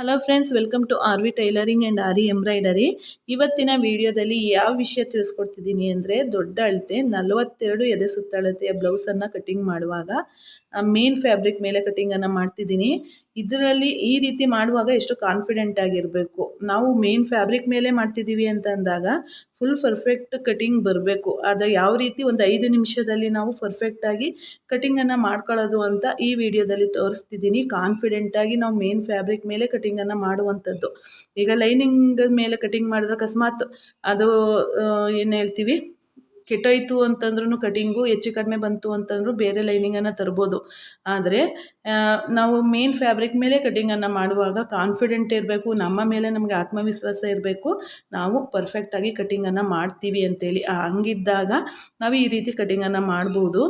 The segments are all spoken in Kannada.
Hello friends welcome to R V tailoring and aari embroidery ಇವತ್ತಿನ ವಿಡಿಯೋದಲ್ಲಿ ಯಾವ ವಿಷಯ ತಿಳಿಸ್ಕೊಡ್ತಿದ್ದೀನಿ ಅಂದರೆ ದೊಡ್ಡ ಅಳತೆ, ನಲವತ್ತೆರಡು ಎದೆ ಸುತ್ತಳತೆಯ ಬ್ಲೌಸನ್ನು ಕಟ್ಟಿಂಗ್ ಮಾಡುವಾಗ ಮೇನ್ ಫ್ಯಾಬ್ರಿಕ್ ಮೇಲೆ ಕಟ್ಟಿಂಗನ್ನು ಮಾಡ್ತಿದ್ದೀನಿ. ಇದರಲ್ಲಿ ಈ ರೀತಿ ಮಾಡುವಾಗ ಎಷ್ಟು ಕಾನ್ಫಿಡೆಂಟ್ ಆಗಿರಬೇಕು. ನಾವು ಮೇನ್ ಫ್ಯಾಬ್ರಿಕ್ ಮೇಲೆ ಮಾಡ್ತಿದ್ದೀವಿ ಅಂತ ಅಂದಾಗ ಫುಲ್ ಪರ್ಫೆಕ್ಟ್ ಕಟಿಂಗ್ ಬರಬೇಕು. ಅದು ಯಾವ ರೀತಿ ಒಂದು ಐದು ನಿಮಿಷದಲ್ಲಿ ನಾವು ಪರ್ಫೆಕ್ಟಾಗಿ ಕಟಿಂಗನ್ನು ಮಾಡ್ಕೊಳ್ಳೋದು ಅಂತ ಈ ವಿಡಿಯೋದಲ್ಲಿ ತೋರಿಸ್ತಿದ್ದೀನಿ. ಕಾನ್ಫಿಡೆಂಟಾಗಿ ನಾವು ಮೇನ್ ಫ್ಯಾಬ್ರಿಕ್ ಮೇಲೆ ಕಟಿಂಗನ್ನು ಮಾಡುವಂಥದ್ದು. ಈಗ ಲೈನಿಂಗ್ ಮೇಲೆ ಕಟಿಂಗ್ ಮಾಡಿದ್ರೆ ಅಕಸ್ಮಾತ್ ಅದು ಏನು ಹೇಳ್ತೀವಿ? ಕೆಟ್ಟೋಯ್ತು ಅಂತಂದ್ರೂ ಕಟಿಂಗು ಹೆಚ್ಚು ಕಡಿಮೆ ಬಂತು ಅಂತಂದರೂ ಬೇರೆ ಲೈನಿಂಗನ್ನು ತರ್ಬೋದು. ಆದರೆ ನಾವು ಮೇನ್ ಫ್ಯಾಬ್ರಿಕ್ ಮೇಲೆ ಕಟಿಂಗನ್ನು ಮಾಡುವಾಗ ಕಾನ್ಫಿಡೆಂಟ್ ಇರಬೇಕು, ನಮ್ಮ ಮೇಲೆ ನಮಗೆ ಆತ್ಮವಿಶ್ವಾಸ ಇರಬೇಕು, ನಾವು ಪರ್ಫೆಕ್ಟಾಗಿ ಕಟಿಂಗನ್ನು ಮಾಡ್ತೀವಿ ಅಂತೇಳಿ. ಹಂಗಿದ್ದಾಗ ನಾವು ಈ ರೀತಿ ಕಟಿಂಗನ್ನು ಮಾಡ್ಬೋದು.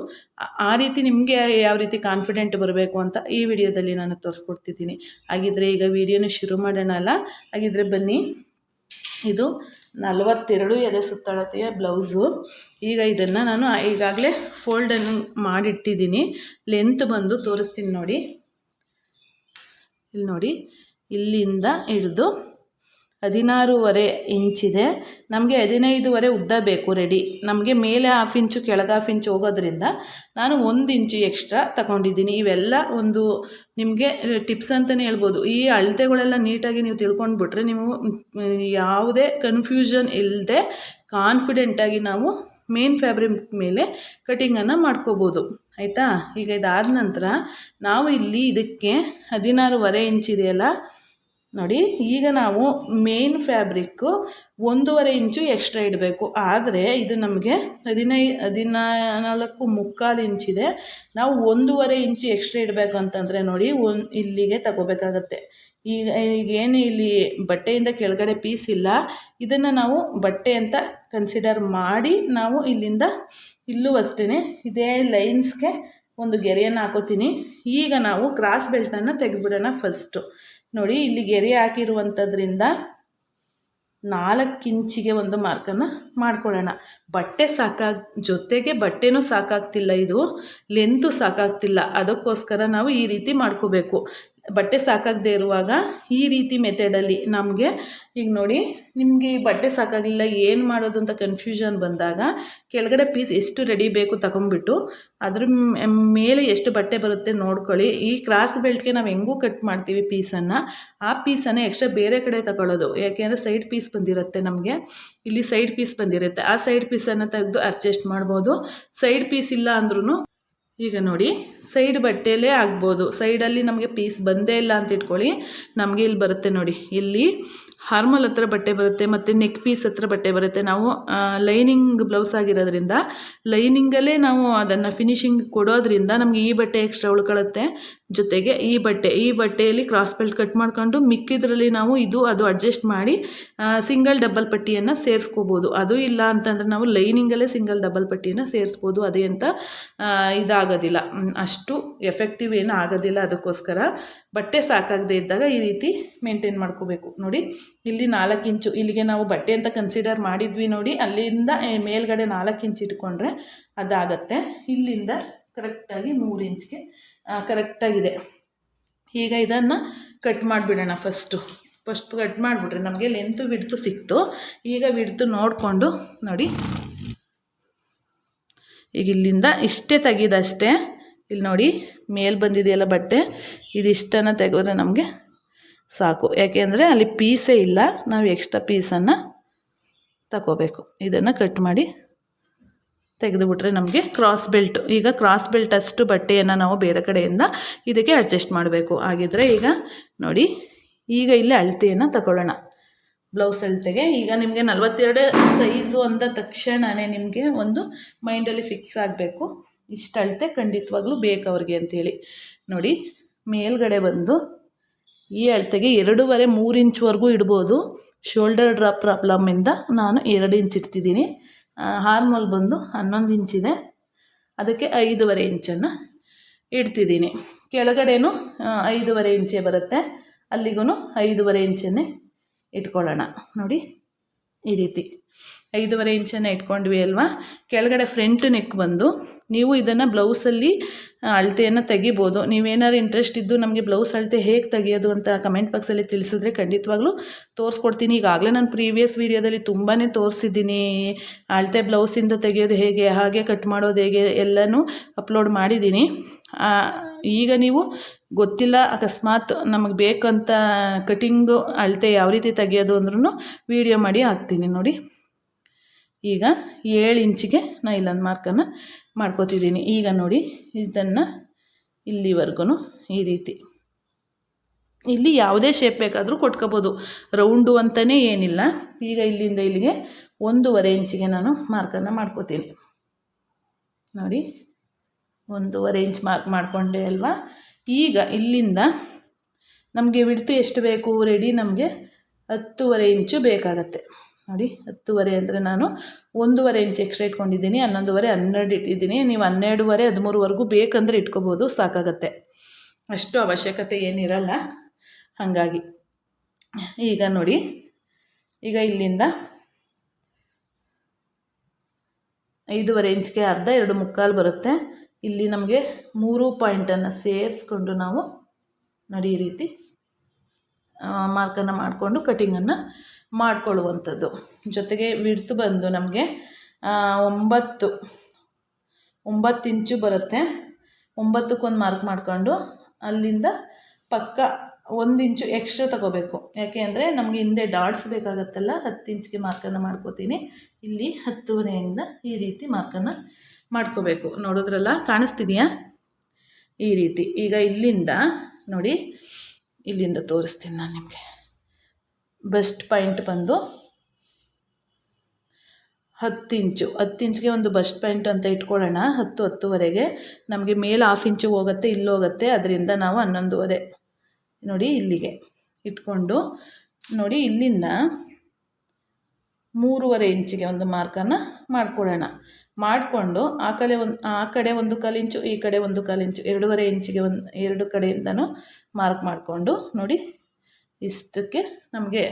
ಆ ರೀತಿ ನಿಮಗೆ ಯಾವ ರೀತಿ ಕಾನ್ಫಿಡೆಂಟ್ ಬರಬೇಕು ಅಂತ ಈ ವಿಡಿಯೋದಲ್ಲಿ ನಾನು ತೋರಿಸ್ಕೊಡ್ತಿದ್ದೀನಿ. ಹಾಗಿದ್ರೆ ಈಗ ವಿಡಿಯೋನ ಶುರು ಮಾಡೋಣ ಅಲ್ಲ ಹಾಗಿದ್ರೆ ಬನ್ನಿ. ಇದು ನಲವತ್ತೆರಡು ಎದೆ ಸುತ್ತಳತೆಯ ಬ್ಲೌಸು. ಈಗ ಇದನ್ನು ನಾನು ಈಗಾಗಲೇ ಫೋಲ್ಡನ್ನು ಮಾಡಿಟ್ಟಿದ್ದೀನಿ. ಲೆಂತ್ ಬಂದು ತೋರಿಸ್ತೀನಿ ನೋಡಿ. ಇಲ್ಲಿ ನೋಡಿ, ಇಲ್ಲಿಂದ ಹಿಡಿದು ಹದಿನಾರೂವರೆ ಇಂಚಿದೆ ನಮಗೆ ಹದಿನೈದುವರೆ ಉದ್ದ ಬೇಕು ರೆಡಿ ನಮಗೆ ಮೇಲೆ ಹಾಫ್ ಇಂಚು ಕೆಳಗೆ ಹಾಫ್ ಇಂಚು ಹೋಗೋದ್ರಿಂದ ನಾನು ಒಂದು ಇಂಚು ಎಕ್ಸ್ಟ್ರಾ ತಗೊಂಡಿದ್ದೀನಿ. ಇವೆಲ್ಲ ಒಂದು ನಿಮಗೆ ಟಿಪ್ಸ್ ಅಂತಲೇ ಹೇಳ್ಬೋದು. ಈ ಅಳತೆಗಳೆಲ್ಲ ನೀಟಾಗಿ ನೀವು ತಿಳ್ಕೊಂಡ್ಬಿಟ್ರೆ ನೀವು ಯಾವುದೇ ಕನ್ಫ್ಯೂಷನ್ ಇಲ್ಲದೆ ಕಾನ್ಫಿಡೆಂಟಾಗಿ ನಾವು ಮೇನ್ ಫ್ಯಾಬ್ರಿಕ್ ಮೇಲೆ ಕಟಿಂಗನ್ನು ಮಾಡ್ಕೋಬೋದು. ಆಯಿತಾ? ಈಗ ಇದಾದ ನಂತರ ನಾವು ಇಲ್ಲಿ ಇದಕ್ಕೆ ಹದಿನಾರೂವರೆ ಇಂಚಿದೆಯಲ್ಲ ನೋಡಿ, ಈಗ ನಾವು ಮೇನ್ ಫ್ಯಾಬ್ರಿಕ್ಕು ಒಂದೂವರೆ ಇಂಚು ಎಕ್ಸ್ಟ್ರಾ ಇಡಬೇಕು. ಆದರೆ ಇದು ನಮಗೆ ಹದಿನೈ, ಹದಿನಾಲ್ಕು ಮುಕ್ಕಾಲು ಇಂಚಿದೆ. ನಾವು ಒಂದೂವರೆ ಇಂಚು ಎಕ್ಸ್ಟ್ರಾ ಇಡಬೇಕು ಅಂತಂದರೆ ನೋಡಿ ಒಂದು ಇಲ್ಲಿಗೆ ತಗೋಬೇಕಾಗತ್ತೆ. ಈಗ ಈಗೇನು ಇಲ್ಲಿ ಬಟ್ಟೆಯಿಂದ ಕೆಳಗಡೆ ಪೀಸ್ ಇಲ್ಲ. ಇದನ್ನು ನಾವು ಬಟ್ಟೆ ಅಂತ ಕನ್ಸಿಡರ್ ಮಾಡಿ ನಾವು ಇಲ್ಲಿಂದ ಇಲ್ಲೂ ಅಷ್ಟೇ ಇದೇ ಲೈನ್ಸ್ಗೆ ಒಂದು ಗೆರೆಯನ್ನು ಹಾಕೋತೀನಿ. ಈಗ ನಾವು ಕ್ರಾಸ್ ಬೆಲ್ಟನ್ನು ತೆಗೆದುಬಿಡೋಣ ಫಸ್ಟು ನೋಡಿ, ಇಲ್ಲಿ ಗೆರೆ ಹಾಕಿರುವಂಥದ್ರಿಂದ ನಾಲ್ಕು ಇಂಚಿಗೆ ಒಂದು ಮಾರ್ಕನ್ನು ಮಾಡ್ಕೊಳ್ಳೋಣ. ಬಟ್ಟೆ ಸಾಕಾಗ, ಜೊತೆಗೆ ಬಟ್ಟೆನೂ ಸಾಕಾಗ್ತಿಲ್ಲ ಇದು. ಲೆಂತು ಸಾಕಾಗ್ತಿಲ್ಲ. ಅದಕ್ಕೋಸ್ಕರ ನಾವು ಈ ರೀತಿ ಮಾಡ್ಕೋಬೇಕು. ಬಟ್ಟೆ ಸಾಕಾಗದೆ ಇರುವಾಗ ಈ ರೀತಿ ಮೆಥಡಲ್ಲಿ ನಮಗೆ ಈಗ ನೋಡಿ, ನಿಮಗೆ ಈ ಬಟ್ಟೆ ಸಾಕಾಗಲಿಲ್ಲ, ಏನು ಮಾಡೋದು ಅಂತ ಕನ್ಫ್ಯೂಷನ್ ಬಂದಾಗ ಕೆಳಗಡೆ ಪೀಸ್ ಎಷ್ಟು ರೆಡಿ ಬೇಕು ತಗೊಂಬಿಟ್ಟು ಅದ್ರ ಮೇಲೆ ಎಷ್ಟು ಬಟ್ಟೆ ಬರುತ್ತೆ ನೋಡ್ಕೊಳ್ಳಿ. ಈ ಕ್ರಾಸ್ ಬೆಲ್ಟ್ಗೆ ನಾವು ಹೆಂಗೂ ಕಟ್ ಮಾಡ್ತೀವಿ ಪೀಸನ್ನು ಆ ಪೀಸನ್ನು ಎಕ್ಸ್ಟ್ರಾ ಬೇರೆ ಕಡೆ ತಗೊಳ್ಳೋದು ಯಾಕೆಂದರೆ ಸೈಡ್ ಪೀಸ್ ಬಂದಿರುತ್ತೆ ನಮಗೆ. ಇಲ್ಲಿ ಸೈಡ್ ಪೀಸ್ ಬಂದಿರುತ್ತೆ. ಆ ಸೈಡ್ ಪೀಸನ್ನು ತೆಗೆದು ಅಡ್ಜಸ್ಟ್ ಮಾಡ್ಬೋದು. ಸೈಡ್ ಪೀಸ್ ಇಲ್ಲ ಅಂದ್ರೂ ಈಗ ನೋಡಿ, ಸೈಡ್ ಬಟ್ಟೆಯಲ್ಲೇ ಆಗ್ಬೋದು. ಸೈಡಲ್ಲಿ ನಮಗೆ ಪೀಸ್ ಬಂದೇ ಇಲ್ಲ ಅಂತ ಇಟ್ಕೊಳ್ಳಿ. ನಮಗೆ ಇಲ್ಲಿ ಬರುತ್ತೆ ನೋಡಿ. ಇಲ್ಲಿ ಹಾರ್ಮಲ್ ಹತ್ರ ಬಟ್ಟೆ ಬರುತ್ತೆ ಮತ್ತು ನೆಕ್ ಪೀಸ್ ಹತ್ರ ಬಟ್ಟೆ ಬರುತ್ತೆ. ನಾವು ಲೈನಿಂಗ್ ಬ್ಲೌಸ್ ಆಗಿರೋದ್ರಿಂದ, ಲೈನಿಂಗಲ್ಲೇ ನಾವು ಅದನ್ನು ಫಿನಿಶಿಂಗ್ ಕೊಡೋದ್ರಿಂದ ನಮಗೆ ಈ ಬಟ್ಟೆ ಎಕ್ಸ್ಟ್ರಾ ಉಳ್ಕೊಳ್ಳುತ್ತೆ. ಜೊತೆಗೆ ಈ ಬಟ್ಟೆ, ಈ ಬಟ್ಟೆಯಲ್ಲಿ ಕ್ರಾಸ್ ಬೆಲ್ಟ್ ಕಟ್ ಮಾಡ್ಕೊಂಡು ಮಿಕ್ಕಿದ್ರಲ್ಲಿ ನಾವು ಇದು, ಅದು ಅಡ್ಜಸ್ಟ್ ಮಾಡಿ ಸಿಂಗಲ್ ಡಬಲ್ ಪಟ್ಟಿಯನ್ನು ಸೇರಿಸ್ಕೋಬೋದು. ಅದು ಇಲ್ಲ ಅಂತಂದರೆ ನಾವು ಲೈನಿಂಗಲ್ಲೇ ಸಿಂಗಲ್ ಡಬಲ್ ಪಟ್ಟಿಯನ್ನು ಸೇರಿಸ್ಬೋದು. ಅದೇ ಅಂತ ಇದಾಗೋದಿಲ್ಲ. ಅಷ್ಟು ಎಫೆಕ್ಟಿವ್ ಏನು ಆಗೋದಿಲ್ಲ ಅದಕ್ಕೋಸ್ಕರ. ಬಟ್ಟೆ ಸಾಕಾಗದೇ ಇದ್ದಾಗ ಈ ರೀತಿ ಮೇಂಟೈನ್ ಮಾಡ್ಕೋಬೇಕು. ನೋಡಿ, ಇಲ್ಲಿ ನಾಲ್ಕು ಇಂಚು, ಇಲ್ಲಿಗೆ ನಾವು ಬಟ್ಟೆ ಅಂತ ಕನ್ಸಿಡರ್ ಮಾಡಿದ್ವಿ ನೋಡಿ, ಅಲ್ಲಿಂದ, ಮೇಲ್ಗಡೆ ನಾಲ್ಕು ಇಂಚು ಇಟ್ಕೊಂಡ್ರೆ ಅದಾಗತ್ತೆ. ಇಲ್ಲಿಂದ ಕರೆಕ್ಟಾಗಿ ಮೂರು ಇಂಚ್ಗೆ ಕರೆಕ್ಟಾಗಿದೆ ಈಗ ಇದನ್ನು ಕಟ್ ಮಾಡಿಬಿಡೋಣ ಫಸ್ಟು ಫಸ್ಟ್ ಕಟ್ ಮಾಡಿಬಿಟ್ರೆ ನಮಗೆ ಲೆಂತು ಬಿಡ್ತು ಸಿಕ್ತು. ಈಗ ಬಿಡ್ತು ನೋಡಿಕೊಂಡು ನೋಡಿ. ಈಗ ಇಲ್ಲಿಂದ ಇಷ್ಟೇ ತೆಗೆದಷ್ಟೇ ಇಲ್ಲಿ ನೋಡಿ, ಮೇಲೆ ಬಂದಿದೆಯಲ್ಲ ಬಟ್ಟೆ. ಇದಿಷ್ಟನ್ನು ತೆಗೆದ್ರೆ ನಮಗೆ ಸಾಕು. ಯಾಕೆಂದರೆ ಅಲ್ಲಿ ಪೀಸೇ ಇಲ್ಲ. ನಾವು ಎಕ್ಸ್ಟ್ರಾ ಪೀಸನ್ನು ತಗೋಬೇಕು. ಇದನ್ನು ಕಟ್ ಮಾಡಿ ತೆಗೆದುಬಿಟ್ರೆ ನಮಗೆ ಕ್ರಾಸ್ ಬೆಲ್ಟ್ ಈಗ ಕ್ರಾಸ್ ಬೆಲ್ಟ್ ಅಷ್ಟು ಬಟ್ಟೆಯನ್ನು ನಾವು ಬೇರೆ ಕಡೆಯಿಂದ ಇದಕ್ಕೆ ಅಡ್ಜಸ್ಟ್ ಮಾಡಬೇಕು. ಹಾಗಿದ್ರೆ ಈಗ ನೋಡಿ, ಈಗ ಇಲ್ಲಿ ಅಳತೆಯನ್ನು ತಗೊಳ್ಳೋಣ. ಬ್ಲೌಸ್ ಅಳತೆಗೆ ಈಗ ನಿಮಗೆ ನಲ್ವತ್ತೆರಡು ಸೈಜು ಅಂದ ತಕ್ಷಣವೇ ನಿಮಗೆ ಒಂದು ಮೈಂಡಲ್ಲಿ ಫಿಕ್ಸ್ ಆಗಬೇಕು. ಇಷ್ಟು ಅಳತೆ ಖಂಡಿತವಾಗ್ಲೂ ಬೇಕು ಅವ್ರಿಗೆ ಅಂತೇಳಿ. ನೋಡಿ, ಮೇಲ್ಗಡೆ ಬಂದು ಈ ಅಳತೆಗೆ ಎರಡೂವರೆ ಮೂರು ಇಂಚ್ವರೆಗೂ ಇಡ್ಬೋದು. ಶೋಲ್ಡರ್ ಡ್ರಾಪ್ ಪ್ರಾಬ್ಲಮ್ಮಿಂದ ನಾನು ಎರಡು ಇಂಚ್ ಇಡ್ತಿದ್ದೀನಿ. ಹಾರ್ಮೋಲ್ ಬಂದು ಹನ್ನೊಂದು ಇಂಚಿದೆ ಅದಕ್ಕೆ ಐದೂವರೆ ಇಂಚನ್ನು ಇಡ್ತಿದ್ದೀನಿ. ಕೆಳಗಡೆನೂ ಐದೂವರೆ ಇಂಚೇ ಬರುತ್ತೆ. ಅಲ್ಲಿಗೂ ಐದೂವರೆ ಇಂಚನ್ನೇ ಇಟ್ಕೊಳ್ಳೋಣ. ನೋಡಿ. ಈ ರೀತಿ. ಐದೂವರೆ ಇಂಚನ್ನು ಇಟ್ಕೊಂಡ್ವಿ ಅಲ್ವಾ? ಕೆಳಗಡೆ ಫ್ರಂಟ್ ನೆಕ್ ಬಂದು ನೀವು ಇದನ್ನು ಬ್ಲೌಸಲ್ಲಿ ಅಳತೆಯನ್ನು ತೆಗಿಬೋದು. ನೀವೇನಾದ್ರು ಇಂಟ್ರೆಸ್ಟ್ ಇದ್ದು ನಮಗೆ ಬ್ಲೌಸ್ ಅಳತೆ ಹೇಗೆ ತೆಗಿಯೋದು ಅಂತ ಕಮೆಂಟ್ ಬಾಕ್ಸಲ್ಲಿ ತಿಳಿಸಿದ್ರೆ ಖಂಡಿತವಾಗ್ಲೂ ತೋರಿಸ್ಕೊಡ್ತೀನಿ. ಈಗಾಗಲೇ ನಾನು ಪ್ರೀವಿಯಸ್ ವೀಡಿಯೋದಲ್ಲಿ ತುಂಬಾ ತೋರಿಸಿದ್ದೀನಿ. ಅಳತೆ ಬ್ಲೌಸಿಂದ ತೆಗೆಯೋದು ಹೇಗೆ, ಹಾಗೆ ಕಟ್ ಮಾಡೋದು ಹೇಗೆ ಎಲ್ಲನೂ ಅಪ್ಲೋಡ್ ಮಾಡಿದ್ದೀನಿ. ಈಗ ನೀವು ಗೊತ್ತಿಲ್ಲ, ಅಕಸ್ಮಾತ್ ನಮಗೆ ಬೇಕಂತ ಕಟಿಂಗು ಅಳತೆ ಯಾವ ರೀತಿ ತೆಗೆಯೋದು ಅಂದ್ರೂ ವೀಡಿಯೋ ಮಾಡಿ ಹಾಕ್ತೀನಿ ನೋಡಿ. ಈಗ ಏಳು ಇಂಚಿಗೆ ನಾನು ಇಲ್ಲೊಂದು ಮಾರ್ಕನ್ನು ಮಾಡ್ಕೋತಿದ್ದೀನಿ. ಈಗ ನೋಡಿ ಇದನ್ನು ಇಲ್ಲಿವರೆಗೂ ಈ ರೀತಿ. ಇಲ್ಲಿ ಯಾವುದೇ ಶೇಪ್ ಬೇಕಾದರೂ ಕೊಟ್ಕೋಬೋದು. ರೌಂಡು ಅಂತಲೇ ಏನಿಲ್ಲ. ಈಗ ಇಲ್ಲಿಂದ ಇಲ್ಲಿಗೆ ಒಂದೂವರೆ ಇಂಚಿಗೆ ನಾನು ಮಾರ್ಕನ್ನು ಮಾಡ್ಕೋತೀನಿ. ನೋಡಿ. ಒಂದೂವರೆ ಇಂಚ್ ಮಾರ್ಕ್ ಮಾಡಿಕೊಂಡೆ ಅಲ್ವಾ? ಈಗ ಇಲ್ಲಿಂದ ನಮಗೆ ವಿಡ್ತು ಎಷ್ಟು ಬೇಕು ರೆಡಿ ನಮಗೆ ಹತ್ತುವರೆ ಇಂಚು ಬೇಕಾಗತ್ತೆ. ನೋಡಿ, ಹತ್ತುವರೆ ಅಂದರೆ ನಾನು ಒಂದೂವರೆ ಇಂಚ್ ಎಕ್ಸ್ಟ್ರಾ ಇಟ್ಕೊಂಡಿದ್ದೀನಿ, ಹನ್ನೊಂದುವರೆ, ಹನ್ನೆರಡು ಇಟ್ಟಿದ್ದೀನಿ. ನೀವು ಹನ್ನೆರಡುವರೆ, ಹದಿಮೂರುವರೆಗೂ ಬೇಕಂದರೆ ಇಟ್ಕೋಬೋದು, ಸಾಕಾಗತ್ತೆ. ಅಷ್ಟು ಅವಶ್ಯಕತೆ ಏನಿರಲ್ಲ. ಹಾಗಾಗಿ ಈಗ ನೋಡಿ, ಈಗ ಇಲ್ಲಿಂದ ಐದೂವರೆ ಇಂಚ್ಗೆ ಅರ್ಧ, ಎರಡು ಮುಕ್ಕಾಲು ಬರುತ್ತೆ. ಇಲ್ಲಿ ನಮಗೆ ಮೂರು ಪಾಯಿಂಟನ್ನು ಸೇರಿಸ್ಕೊಂಡು ನಾವು ನೋಡಿ ಈ ರೀತಿ ಮಾರ್ಕನ್ನು ಮಾಡಿಕೊಂಡು ಕಟಿಂಗನ್ನು ಮಾಡಿಕೊಳ್ಳುವಂಥದ್ದು. ಜೊತೆಗೆ ವಿಡ್ತು ಬಂದು ನಮಗೆ ಒಂಬತ್ತು ಒಂಬತ್ತು ಇಂಚು ಬರುತ್ತೆ. ಒಂಬತ್ತಕ್ಕೊಂದು ಮಾರ್ಕ್ ಮಾಡಿಕೊಂಡು ಅಲ್ಲಿಂದ ಪಕ್ಕ ಒಂದು ಇಂಚು ಎಕ್ಸ್ಟ್ರಾ ತಗೋಬೇಕು. ಯಾಕೆ ಅಂದರೆ ನಮಗೆ ಹಿಂದೆ ಡಾಟ್ಸ್ ಬೇಕಾಗತ್ತಲ್ಲ, ಹತ್ತು ಇಂಚಿಗೆ ಮಾರ್ಕನ್ನು ಮಾಡ್ಕೋತೀನಿ. ಇಲ್ಲಿ ಹತ್ತುವರೆಯಿಂದ ಈ ರೀತಿ ಮಾರ್ಕನ್ನು ಮಾಡ್ಕೋಬೇಕು. ನೋಡಿದ್ರಲ್ಲ ಕಾಣಿಸ್ತಿದೆಯಾ? ಈ ರೀತಿ. ಈಗ ಇಲ್ಲಿಂದ, ನೋಡಿ, ಇಲ್ಲಿಂದ ತೋರಿಸ್ತೀನಿ ನಾನು ನಿಮಗೆ. ಬೆಸ್ಟ್ ಪಾಯಿಂಟ್ ಬಂದು ಹತ್ತು ಇಂಚು. ಹತ್ತು ಇಂಚ್ಗೆ ಒಂದು ಬಸ್ಟ್ ಪಾಯಿಂಟ್ ಅಂತ ಇಟ್ಕೊಳ್ಳೋಣ. ಹತ್ತು ಹತ್ತುವರೆಗೆ ನಮಗೆ ಮೇಲೆ ಹಾಫ್ ಇಂಚು ಹೋಗುತ್ತೆ, ಇಲ್ಲಿ ಹೋಗುತ್ತೆ. ಅದರಿಂದ ನಾವು ಹನ್ನೊಂದುವರೆ. ನೋಡಿ, ಇಲ್ಲಿಗೆ ಇಟ್ಕೊಂಡು, ನೋಡಿ, ಇಲ್ಲಿಂದ ಮೂರುವರೆ ಇಂಚಿಗೆ ಒಂದು ಮಾರ್ಕನ್ನು ಮಾಡ್ಕೊಳ್ಳೋಣ. ಮಾಡಿಕೊಂಡು ಆ ಕಡೆ ಒಂದು, ಆ ಕಡೆ ಒಂದು ಕಾಲು ಇಂಚು, ಈ ಕಡೆ ಒಂದು ಕಾಲು ಇಂಚು, ಎರಡೂವರೆ ಇಂಚಿಗೆ ಒಂದು, ಎರಡು ಕಡೆಯಿಂದನೂ ಮಾರ್ಕ್ ಮಾಡಿಕೊಂಡು ನೋಡಿ ಇಷ್ಟಕ್ಕೆ ನಮಗೆ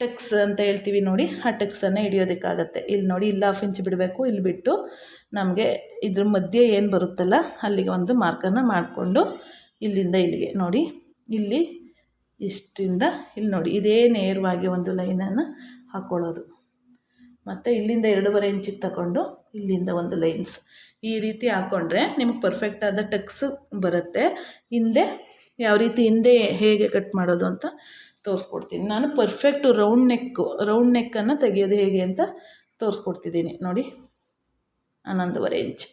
ಟೆಕ್ಸ್ ಅಂತ ಹೇಳ್ತೀವಿ ನೋಡಿ, ಆ ಟೆಕ್ಸನ್ನು ಹಿಡಿಯೋದಕ್ಕಾಗತ್ತೆ. ಇಲ್ಲಿ ನೋಡಿ, ಇಲ್ಲಿ ಹಾಫ್ ಇಂಚ್ ಬಿಡಬೇಕು, ಇಲ್ಲಿ ಬಿಟ್ಟು ನಮಗೆ ಇದ್ರ ಮಧ್ಯೆ ಏನು ಬರುತ್ತಲ್ಲ, ಅಲ್ಲಿಗೆ ಒಂದು ಮಾರ್ಕನ್ನು ಮಾಡಿಕೊಂಡು ಇಲ್ಲಿಂದ ಇಲ್ಲಿಗೆ ನೋಡಿ, ಇಲ್ಲಿ ಇಷ್ಟಿಂದ ಇಲ್ಲಿ ನೋಡಿ, ಇದೇ ನೇರವಾಗಿ ಒಂದು ಲೈನನ್ನು ಹಾಕ್ಕೊಳ್ಳೋದು ಮತ್ತು ಇಲ್ಲಿಂದ ಎರಡೂವರೆ ಇಂಚಿಗೆ ತಗೊಂಡು ಇಲ್ಲಿಂದ ಒಂದು ಲೈನ್ಸ್. ಈ ರೀತಿ ಹಾಕ್ಕೊಂಡ್ರೆ ನಿಮಗೆ ಪರ್ಫೆಕ್ಟಾದ ಟಕ್ಸ್ ಬರುತ್ತೆ. ಹಿಂದೆ ಯಾವ ರೀತಿ ಹಿಂದೆ ಹೇಗೆ ಕಟ್ ಮಾಡೋದು ಅಂತ ತೋರಿಸ್ಕೊಡ್ತೀನಿ. ನಾನು ಪರ್ಫೆಕ್ಟು ರೌಂಡ್ ನೆಕ್ಕು ರೌಂಡ್ ನೆಕ್ಕನ್ನು ತೆಗೆಯೋದು ಹೇಗೆ ಅಂತ ತೋರಿಸ್ಕೊಡ್ತಿದ್ದೀನಿ. ನೋಡಿ, ಹನ್ನೊಂದುವರೆ ಇಂಚ್.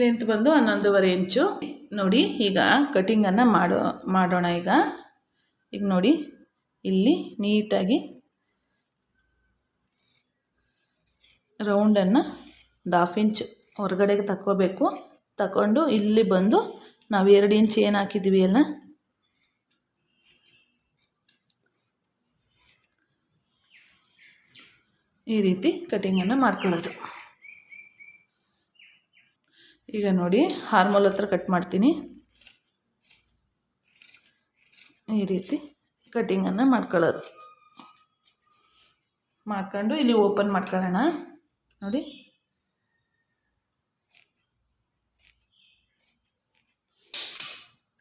ಲೆಂತ್ ಬಂದು ಹನ್ನೊಂದುವರೆ ಇಂಚು. ನೋಡಿ, ಈಗ ಕಟಿಂಗನ್ನು ಮಾಡೋ, ಮಾಡೋಣ ಈಗ. ಈಗ ನೋಡಿ ಇಲ್ಲಿ ನೀಟಾಗಿ ರೌಂಡನ್ನು ಹಾಫ್ ಇಂಚ್ ಹೊರಗಡೆಗೆ ತಕ್ಕೋಬೇಕು. ತಗೊಂಡು ಇಲ್ಲಿ ಬಂದು ನಾವು ಎರಡು ಇಂಚ್ ಏನು ಹಾಕಿದ್ವಿ ಅಲ್ಲ? ಈ ರೀತಿ ಕಟಿಂಗನ್ನು ಮಾಡ್ಕೊಳ್ಳೋದು. ಈಗ ನೋಡಿ ಹಾರ್ಮೋಲ್ ಹತ್ರ ಕಟ್ ಮಾಡ್ತೀನಿ. ಈ ರೀತಿ. ಕಟಿಂಗನ್ನು ಮಾಡ್ಕೊಳ್ಳೋದು. ಮಾಡ್ಕೊಂಡು ಇಲ್ಲಿ ಓಪನ್ ಮಾಡ್ಕೊಳ್ಳೋಣ. ನೋಡಿ.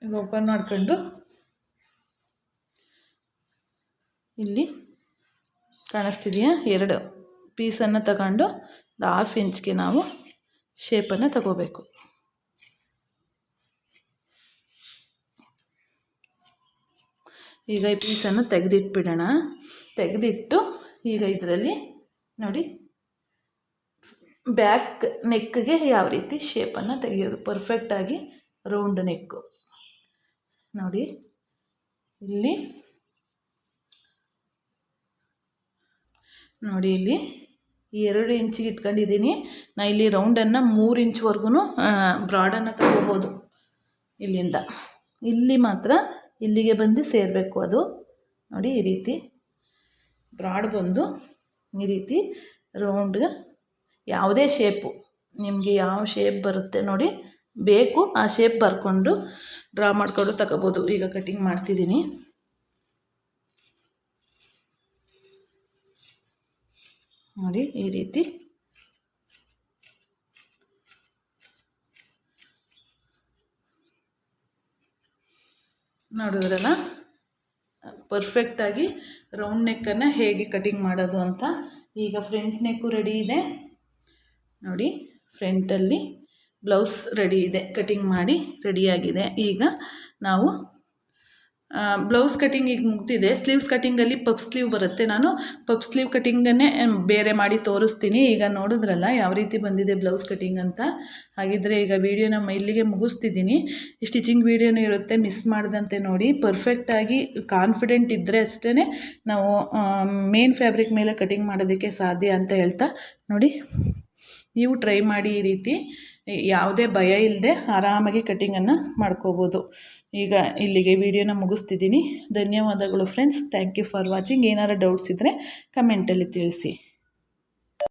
ಈಗ ಓಪನ್ ಮಾಡ್ಕೊಂಡು ಇಲ್ಲಿ ಕಾಣಿಸ್ತಿದೆಯಾ? ಎರಡು ಪೀಸನ್ನು ತಗೊಂಡು ಹಾಫ್ ಇಂಚ್ಗೆ ನಾವು ಶೇಪನ್ನು ತಗೋಬೇಕು. ಈಗ ಈ ಪೀಸನ್ನು ತೆಗೆದಿಟ್ಬಿಡೋಣ. ತೆಗೆದಿಟ್ಟು ಈಗ ಇದರಲ್ಲಿ ನೋಡಿ ಬ್ಯಾಕ್ ನೆಕ್ಗೆ ಯಾವ ರೀತಿ ಶೇಪನ್ನು ತೆಗೆಯೋದು. ಪರ್ಫೆಕ್ಟಾಗಿ ರೌಂಡ್ ನೆಕ್ಕು ನೋಡಿ, ಇಲ್ಲಿ ನೋಡಿ ಇಲ್ಲಿ ಎರಡು ಇಂಚಿಗೆ ಇಟ್ಕೊಂಡಿದ್ದೀನಿ. ನಾ ಇಲ್ಲಿ ರೌಂಡನ್ನು ಮೂರು ಇಂಚ್ವರೆಗೂ ಬ್ರಾಡನ್ನು ತಗೋಬೋದು ಇಲ್ಲಿಂದ. ಇಲ್ಲಿ ಮಾತ್ರ ಇಲ್ಲಿಗೆ ಬಂದು ಸೇರಬೇಕು ಅದು. ನೋಡಿ ಈ ರೀತಿ ಬ್ರಾಡ್ ಬಂದು ಈ ರೀತಿ ರೌಂಡ್ಗೆ ಯಾವುದೇ ಶೇಪು ನಿಮಗೆ ಯಾವ ಶೇಪ್ ಬರುತ್ತೆ ನೋಡಿ ಬೇಕು, ಆ ಶೇಪ್ ಬರ್ಕೊಂಡು ಡ್ರಾ ಮಾಡಿಕೊಂಡು ತಗೋಬೋದು. ಈಗ ಕಟಿಂಗ್ ಮಾಡ್ತಿದ್ದೀನಿ. ನೋಡಿ ಈ ರೀತಿ ನೋಡಿದ್ರಲ್ಲ? ಪರ್ಫೆಕ್ಟಾಗಿ ರೌಂಡ್ ನೆಕ್ಕನ್ನು ಹೇಗೆ ಕಟಿಂಗ್ ಮಾಡೋದು ಅಂತ. ಈಗ ಫ್ರಂಟ್ ನೆಕ್ಕು ರೆಡಿ ಇದೆ. ನೋಡಿ ಫ್ರಂಟಲ್ಲಿ ಬ್ಲೌಸ್ ರೆಡಿ ಇದೆ. ಕಟಿಂಗ್ ಮಾಡಿ ರೆಡಿಯಾಗಿದೆ ಈಗ ನಾವು ಬ್ಲೌಸ್ ಕಟ್ಟಿಂಗ್ ಈಗ ಮುಗ್ದಿದೆ. ಸ್ಲೀವ್ಸ್ ಕಟ್ಟಿಂಗಲ್ಲಿ ಪಪ್ ಸ್ಲೀವ್ ಬರುತ್ತೆ. ನಾನು ಪಪ್ ಸ್ಲೀವ್ ಕಟ್ಟಿಂಗನ್ನೇ ಬೇರೆ ಮಾಡಿ ತೋರಿಸ್ತೀನಿ. ಈಗ ನೋಡಿದ್ರಲ್ಲ ಯಾವ ರೀತಿ ಬಂದಿದೆ ಬ್ಲೌಸ್ ಕಟ್ಟಿಂಗ್ ಅಂತ. ಹಾಗಿದ್ರೆ ಈಗ ವೀಡಿಯೋನ ಇಲ್ಲಿಗೆ ಮುಗಿಸ್ತಿದ್ದೀನಿ. ಸ್ಟಿಚಿಂಗ್ ವೀಡಿಯೋನೂ ಇರುತ್ತೆ ಮಿಸ್ ಮಾಡ್ದಂತೆ ನೋಡಿ. ಪರ್ಫೆಕ್ಟಾಗಿ ಕಾನ್ಫಿಡೆಂಟ್ ಇದ್ದರೆ ಅಷ್ಟೇ ನಾವು ಮೇನ್ ಫ್ಯಾಬ್ರಿಕ್ ಮೇಲೆ ಕಟ್ಟಿಂಗ್ ಮಾಡೋದಕ್ಕೆ ಸಾಧ್ಯ ಅಂತ ಹೇಳ್ತಾ ನೋಡಿ. ನೀವು ಟ್ರೈ ಮಾಡಿ ಈ ರೀತಿ ಯಾವುದೇ ಭಯ ಇಲ್ಲದೆ ಆರಾಮಾಗಿ ಕಟ್ಟಿಂಗನ್ನು ಮಾಡ್ಕೋಬೋದು. ಈಗ ಇಲ್ಲಿಗೆ ವಿಡಿಯೋನ ಮುಗಿಸ್ತಿದ್ದೀನಿ. ಧನ್ಯವಾದಗಳು friends thank you for watching ಏನಾರು ಡೌಟ್ಸ್ ಇದ್ದರೆ ಕಮೆಂಟಲ್ಲಿ ತಿಳಿಸಿ.